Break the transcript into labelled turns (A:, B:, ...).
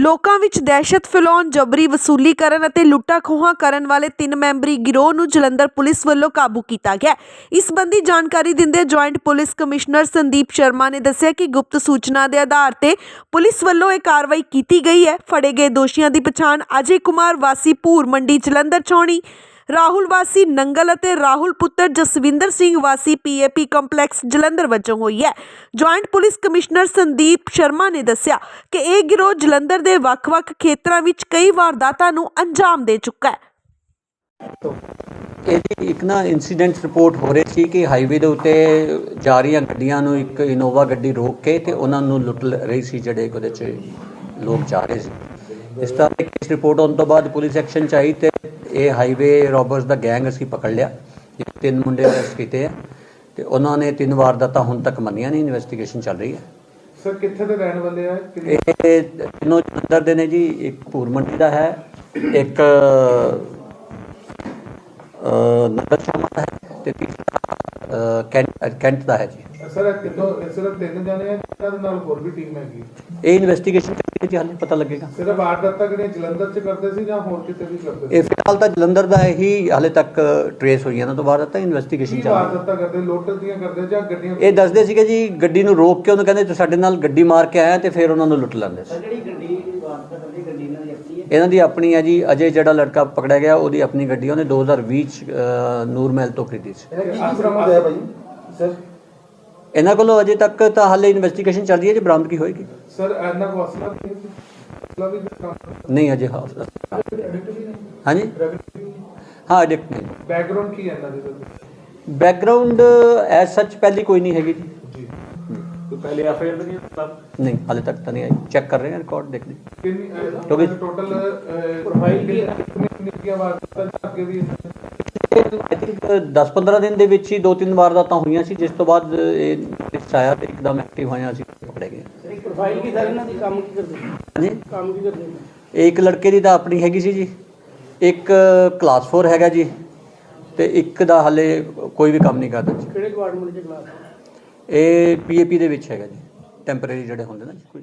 A: ਲੋਕਾਂ ਵਿੱਚ ਦਹਿਸ਼ਤ ਫੈਲਾਉਣ, ਜਬਰੀ ਵਸੂਲੀ ਕਰਨ ਅਤੇ ਲੁੱਟਾਂ ਖੋਹਾਂ ਕਰਨ ਵਾਲੇ ਤਿੰਨ ਮੈਂਬਰੀ ਗਿਰੋਹ ਨੂੰ ਜਲੰਧਰ ਪੁਲਿਸ ਵੱਲੋਂ ਕਾਬੂ ਕੀਤਾ ਗਿਆ। ਇਸ ਸੰਬੰਧੀ ਜਾਣਕਾਰੀ ਦਿੰਦੇ joint police commissioner Sandeep Sharma ਨੇ ਦੱਸਿਆ ਕਿ ਗੁਪਤ ਸੂਚਨਾ ਦੇ ਆਧਾਰ ਤੇ ਪੁਲਿਸ ਵੱਲੋਂ ਇਹ ਕਾਰਵਾਈ ਕੀਤੀ ਗਈ ਹੈ। ਫੜੇ ਗਏ ਦੋਸ਼ੀਆਂ ਦੀ ਪਛਾਣ ਅਜੇ ਕੁਮਾਰ ਵਾਸੀ ਭੂਰ ਮੰਡੀ ਜਲੰਧਰ ਚੌਣੀ ਰਾਹੁਲ ਵਾਸੀ ਨੰਗਲ ਅਤੇ ਰਾਹੁਲ ਪੁੱਤਰ ਜਸਵਿੰਦਰ ਸਿੰਘ ਵਾਸੀ ਪੀਏਪੀ ਕੰਪਲੈਕਸ ਜਲੰਧਰ ਵਜੋਂ ਹੋਈ ਹੈ। Joint police commissioner Sandeep Sharma ਨੇ ਦੱਸਿਆ ਕਿ ਇਹ ਗਿਰੋਹ ਜਲੰਧਰ ਦੇ ਵੱਖ-ਵੱਖ ਖੇਤਰਾਂ ਵਿੱਚ ਕਈ ਵਾਰਦਾਤਾਂ ਨੂੰ ਅੰਜਾਮ ਦੇ ਚੁੱਕਾ ਹੈ।
B: ਇਹਦੀ ਇੱਕ ਨਾ ਇਨਸੀਡੈਂਟ ਰਿਪੋਰਟ ਹੋ ਰਹੀ ਸੀ ਕਿ ਹਾਈਵੇ ਦੇ ਉੱਤੇ ਜਾ ਰਹੀਆਂ ਗੱਡੀਆਂ ਨੂੰ ਇੱਕ ਇਨੋਵਾ ਗੱਡੀ ਰੋਕ ਕੇ ਤੇ ਉਹਨਾਂ ਨੂੰ ਲੁੱਟ ਰਹੀ ਸੀ ਜਿਹੜੇ ਉਹਦੇ 'ਚ ਲੋਕ ਜਾ ਰਹੇ ਸੀ। ਇਸ ਤਰ੍ਹਾਂ ਇੱਕ ਰਿਪੋਰਟ ਹੋਣ ਤੋਂ ਬਾਅਦ ਪੁਲਿਸ ਐਕਸ਼ਨ ਚ ਤੇ ਇਹ ਹਾਈਵੇ ਰੋਬਰਸ ਦਾ ਗੈਂਗ ਅਸੀਂ ਪਕੜ ਲਿਆ। ਤਿੰਨ ਮੁੰਡੇ ਅਰੈਸਟ ਕੀਤੇ ਆ ਤੇ ਉਹਨਾਂ ਨੇ ਤਿੰਨ ਵਾਰਦਾਤਾਂ ਹੁਣ ਤੱਕ ਮੰਨੀਆਂ ਨਹੀਂ ਇਨਵੈਸਟੀਗੇਸ਼ਨ ਚੱਲ ਰਹੀ ਹੈ।
C: ਸਰ ਕਿੱਥੇ ਦੇ ਰਹਿਣ ਵਾਲੇ ਆ?
B: ਇਹ ਤਿੰਨੋਂ ਜਲੰਧਰ ਦੇ ਨੇ ਜੀ ਇੱਕ ਭੂਰ ਮੰਡੀ ਦਾ ਹੈ ਇੱਕ ਅ ਨਗਰ ਸ਼ਰਮਾ ਦਾ ਹੈ ਤੇ ਤੀਸਰਾ ਕੈਂਟ ਕੈਂਟ ਦਾ ਹੈ ਜੀ।
C: ਸਰ ਇਹ ਕਿੰਨੋਂ ਇਹ ਸਿਰਫ ਤਿੰਨ ਜਾਣੇ ਆ ਜਿਹਨਾਂ ਦੇ ਨਾਲ ਹੋਰ ਵੀ ਟੀਮ ਹੈਗੀ?
B: ਇਹ ਇਨਵੈਸਟੀਗੇਸ਼ਨ ਕਰਕੇ ਜੀ ਹਾਲੇ ਪਤਾ ਲੱਗੇਗਾ।
C: ਸਿਰਫ ਵਾਰਦਾਤਾਂ ਕਿਹੜੀਆਂ ਜਲੰਧਰ 'ਚ ਕਰਦੇ ਸੀ ਜਾਂ ਹੋਰ ਕਿਤੇ ਵੀ ਕਰਦੇ ਸੀ?
B: ਇਹ ਫਿਲਹਾਲ ਤਾਂ ਜਲੰਧਰ ਦਾ ਹੀ ਹਾਲੇ ਤੱਕ ਟਰੇਸ ਹੋਈਆਂ ਨਾ ਤੋਂ ਬਾਅਦ ਤਾਂ ਇਨਵੈਸਟੀਗੇਸ਼ਨ ਚੱਲ ਰਹੀ ਹੈ।
C: ਵਾਰਦਾਤਾਂ ਕਰਦੇ ਲੋਟਲ ਦੀਆਂ ਕਰਦੇ ਜਾਂ ਗੱਡੀਆਂ
B: ਇਹ ਦੱਸਦੇ ਸੀਗੇ ਜੀ ਗੱਡੀ ਨੂੰ ਰੋਕ ਕੇ ਉਹਨੂੰ ਕਹਿੰਦੇ ਤੂੰ ਸਾਡੇ ਨਾਲ ਗੱਡੀ ਮਾਰ ਕੇ ਆਇਆ ਤੇ ਫਿਰ ਉਹਨਾਂ ਨੂੰ ਲੁੱਟ ਲੈਂਦੇ ਸੀ।
D: ਜਿਹੜੀ ਗੱਡੀ ਇਹਨਾਂ ਦੀ ਆਪਣੀ ਹੈ
B: ਇਹਨਾਂ ਜੀ ਅਜੇ ਜਿਹੜਾ ਲੜਕਾ ਪਕੜਿਆ ਗਿਆ ਉਹਦੀ ਆਪਣੀ ਗੱਡੀ ਉਹਨੇ 2020 ਚ ਅ, ਨੂਰ ਮਹਿਲ ਤੋਂ ਖਰੀਦੀ ਸੀ।
C: ਕੀ ਕੀ ਬਰਾਮਦ ਹੋਇਆ ਭਾਈ? ਸਰ?
B: ਇਹਨਾਂ ਕੋਲੋਂ ਅਜੇ ਤੱਕ ਤਾਂ ਹਾਲੇ ਇਨਵੈਸਟੀਗੇਸ਼ਨ ਚੱਲ ਰਹੀ ਹੈ ਜੀ ਬਰਾਮਦਗੀ ਹੋਏਗੀ?
C: ਸਰ ਇਹਨਾਂ ਕੋ ਅਸਲਾ ਵੀ ਹੈ? ਅਸਲਾ ਵੀ
B: ਨਹੀਂ ਅਜੇ ਹਾਂ ਹਾਂਜੀ? ਹਾਂ ਐਡਿਕਟ ਨਹੀਂ
C: ਬੈਕਗ੍ਰਾਉਂਡ ਕੀ ਹੈ ਇਹਨਾਂ ਦੇ? ਸਰ
B: ਬੈਕਗ੍ਰਾਉਂਡ ਐਸ ਸੱਚ ਪਹਿਲੀ ਕੋਈ ਨਹੀਂ ਹੈਗੀ ਜੀ।
E: ਪਹਿਲੇ ਐਫਆਈਆਰ ਤਾਂ ਨਹੀਂ ਸਰ
B: ਨਹੀਂ ਹਾਲੇ ਤੱਕ ਤਾਂ ਨਹੀਂ ਆਈ। ਚੈੱਕ ਕਰ ਰਹੇ ਹਾਂ ਰਿਕਾਰਡ ਦੇਖਦੇ
C: ਕਿੰਨੀ
B: ਕਿਉਂਕਿ-
C: ਟੋਟਲ ਪ੍ਰੋਫਾਈਲ ਕੀ ਕਿੰਨੀ ਕੀ ਵਾਰਦਾਤਾਂ ਅੱਗੇ ਵੀ
B: ਆਈ ਥਿੰਕ 10-15 ਦਿਨ ਦੇ ਵਿੱਚ ਹੀ ਦੋ ਤਿੰਨ ਵਾਰਦਾਤਾਂ ਹੋਈਆਂ ਸੀ ਜਿਸ ਤੋਂ ਬਾਅਦ ਇਹ ਆਇਆ ਤੇ ਇੱਕਦਮ ਐਕਟਿਵ ਹੋਇਆ ਅਸੀਂ ਪਕੜੇ ਗਏ
D: ਪ੍ਰੋਫਾਈਲ ਕੀ ਸਰ ਇਹਨਾਂ ਦੀ? ਕੰਮ ਕੀ ਕਰਦੇ? ਨੇ?
B: ਹਾਂਜੀ?
D: ਕੰਮ ਕੀ ਕਰਦੇ? ਨੇ?
B: ਇਹ ਇੱਕ ਲੜਕੇ ਦੀ ਤਾਂ ਆਪਣੀ ਹੈਗੀ ਸੀ ਜੀ। ਇੱਕ ਕਲਾਸ 4 ਹੈਗਾ ਜੀ। ਤੇ ਇੱਕ ਦਾ ਹਾਲੇ ਕੋਈ ਵੀ ਕੰਮ ਨਹੀਂ ਕਰਦਾ ਜੀ।
D: ਕਿਹੜੇ ਡਿਪਾਰਟਮੈਂਟ ਚ ਕਲਾਸ
B: ਇਹ ਪੀਏਪੀ ਦੇ ਵਿੱਚ ਹੈਗਾ ਜੀ ਟੈਂਪਰੇਰੀ ਜਿਹੜੇ ਹੁੰਦੇ ਨਾ ਜੀ। ਕੋਈ